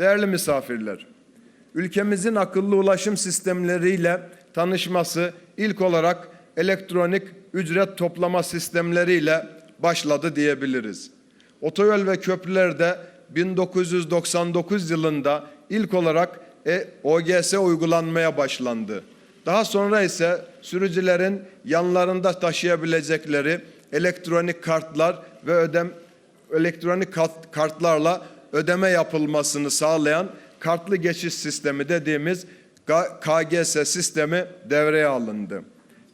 Değerli misafirler, ülkemizin akıllı ulaşım sistemleriyle tanışması ilk olarak elektronik ücret toplama sistemleriyle başladı diyebiliriz. Otoyol ve köprülerde 1999 yılında ilk olarak e, OGS uygulanmaya başlandı. Daha sonra ise sürücülerin yanlarında taşıyabilecekleri elektronik kartlar ve ödem elektronik kart- kartlarla ödeme yapılmasını sağlayan kartlı geçiş sistemi dediğimiz KGS sistemi devreye alındı.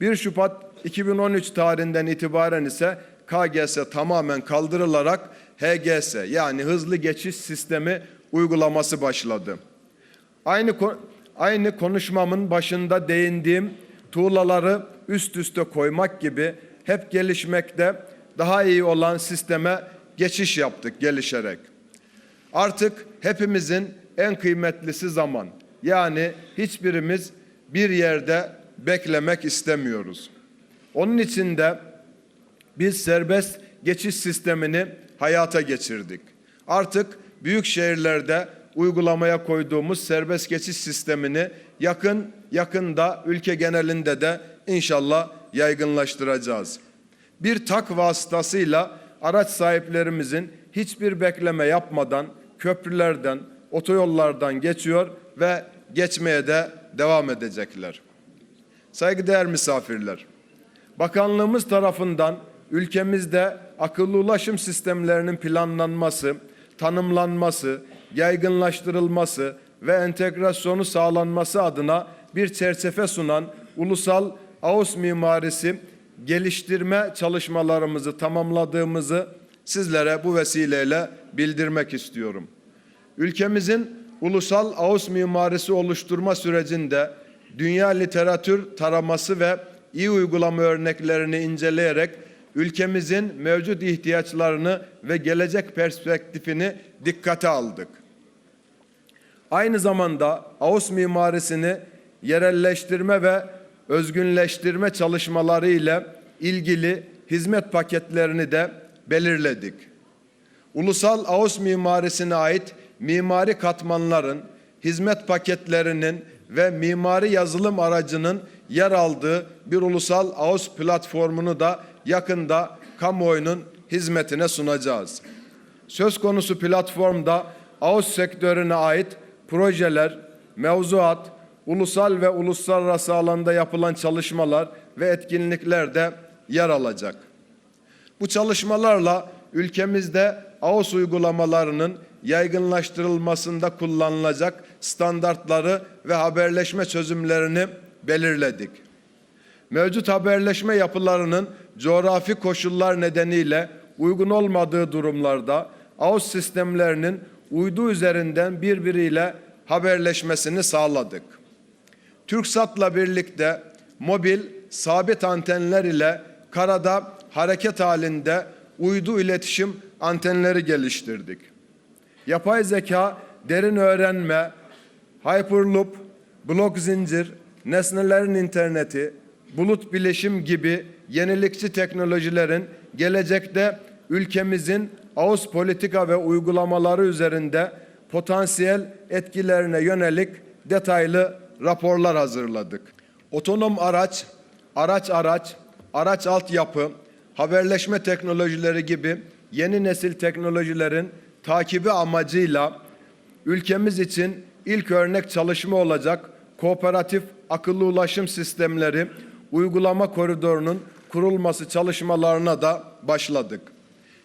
1 Şubat 2013 tarihinden itibaren ise KGS tamamen kaldırılarak HGS yani hızlı geçiş sistemi uygulaması başladı. Aynı aynı konuşmamın başında değindiğim tuğlaları üst üste koymak gibi hep gelişmekte daha iyi olan sisteme geçiş yaptık gelişerek. Artık hepimizin en kıymetlisi zaman. Yani hiçbirimiz bir yerde beklemek istemiyoruz. Onun için de biz serbest geçiş sistemini hayata geçirdik. Artık büyük şehirlerde uygulamaya koyduğumuz serbest geçiş sistemini yakın yakında ülke genelinde de inşallah yaygınlaştıracağız. Bir tak vasıtasıyla araç sahiplerimizin hiçbir bekleme yapmadan köprülerden, otoyollardan geçiyor ve geçmeye de devam edecekler. Saygıdeğer misafirler, Bakanlığımız tarafından ülkemizde akıllı ulaşım sistemlerinin planlanması, tanımlanması, yaygınlaştırılması ve entegrasyonu sağlanması adına bir çerçeve sunan ulusal AUS mimarisi geliştirme çalışmalarımızı tamamladığımızı sizlere bu vesileyle bildirmek istiyorum. Ülkemizin ulusal AUS mimarisi oluşturma sürecinde dünya literatür taraması ve iyi uygulama örneklerini inceleyerek ülkemizin mevcut ihtiyaçlarını ve gelecek perspektifini dikkate aldık. Aynı zamanda AUS mimarisini yerelleştirme ve özgünleştirme çalışmaları ile ilgili hizmet paketlerini de belirledik. Ulusal AUS mimarisine ait mimari katmanların, hizmet paketlerinin ve mimari yazılım aracının yer aldığı bir ulusal AUS platformunu da yakında kamuoyunun hizmetine sunacağız. Söz konusu platformda AUS sektörüne ait projeler, mevzuat, ulusal ve uluslararası alanda yapılan çalışmalar ve etkinlikler de yer alacak. Bu çalışmalarla ülkemizde AOS uygulamalarının yaygınlaştırılmasında kullanılacak standartları ve haberleşme çözümlerini belirledik. Mevcut haberleşme yapılarının coğrafi koşullar nedeniyle uygun olmadığı durumlarda AOS sistemlerinin uydu üzerinden birbiriyle haberleşmesini sağladık. TürkSat'la birlikte mobil sabit antenler ile karada hareket halinde uydu iletişim antenleri geliştirdik. Yapay zeka, derin öğrenme, Hyperloop, blok zincir, nesnelerin interneti, bulut bileşim gibi yenilikçi teknolojilerin gelecekte ülkemizin ağız politika ve uygulamaları üzerinde potansiyel etkilerine yönelik detaylı raporlar hazırladık. Otonom araç, araç araç, araç altyapı, haberleşme teknolojileri gibi yeni nesil teknolojilerin takibi amacıyla ülkemiz için ilk örnek çalışma olacak kooperatif akıllı ulaşım sistemleri uygulama koridorunun kurulması çalışmalarına da başladık.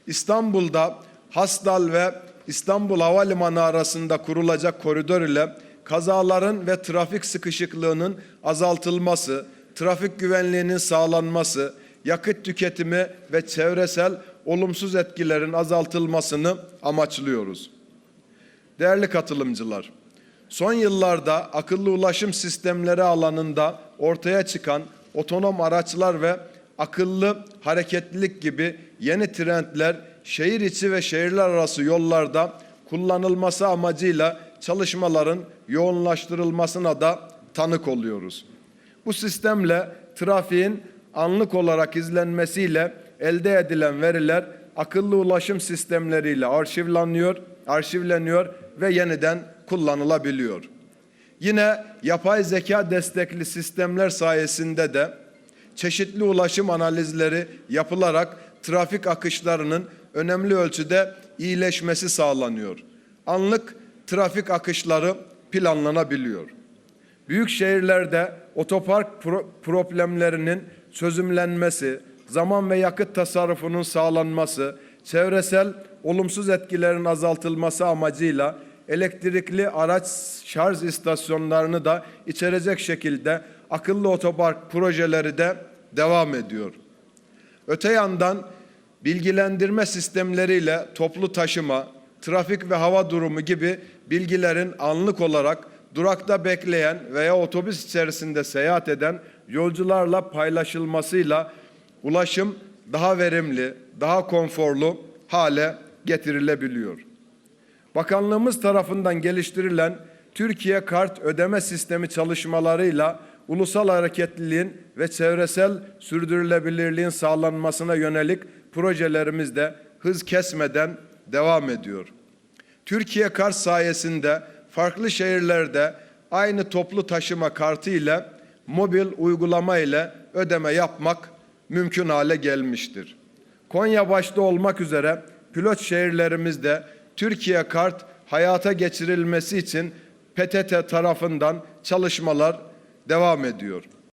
İstanbul'da Hasdal ve İstanbul Havalimanı arasında kurulacak koridor ile kazaların ve trafik sıkışıklığının azaltılması, trafik güvenliğinin sağlanması, yakıt tüketimi ve çevresel olumsuz etkilerin azaltılmasını amaçlıyoruz. Değerli katılımcılar, son yıllarda akıllı ulaşım sistemleri alanında ortaya çıkan otonom araçlar ve akıllı hareketlilik gibi yeni trendler şehir içi ve şehirler arası yollarda kullanılması amacıyla çalışmaların yoğunlaştırılmasına da tanık oluyoruz. Bu sistemle trafiğin anlık olarak izlenmesiyle elde edilen veriler akıllı ulaşım sistemleriyle arşivlanıyor arşivleniyor ve yeniden kullanılabiliyor. Yine yapay zeka destekli sistemler sayesinde de çeşitli ulaşım analizleri yapılarak trafik akışlarının önemli ölçüde iyileşmesi sağlanıyor. Anlık trafik akışları planlanabiliyor. Büyük şehirlerde otopark pro- problemlerinin çözümlenmesi, zaman ve yakıt tasarrufunun sağlanması, çevresel olumsuz etkilerin azaltılması amacıyla elektrikli araç şarj istasyonlarını da içerecek şekilde akıllı otopark projeleri de devam ediyor. Öte yandan bilgilendirme sistemleriyle toplu taşıma, trafik ve hava durumu gibi bilgilerin anlık olarak durakta bekleyen veya otobüs içerisinde seyahat eden yolcularla paylaşılmasıyla ulaşım daha verimli, daha konforlu hale getirilebiliyor. Bakanlığımız tarafından geliştirilen Türkiye Kart ödeme sistemi çalışmalarıyla ulusal hareketliliğin ve çevresel sürdürülebilirliğin sağlanmasına yönelik projelerimiz de hız kesmeden devam ediyor. Türkiye Kart sayesinde farklı şehirlerde aynı toplu taşıma kartı ile mobil uygulama ile ödeme yapmak mümkün hale gelmiştir. Konya başta olmak üzere pilot şehirlerimizde Türkiye Kart hayata geçirilmesi için PTT tarafından çalışmalar devam ediyor.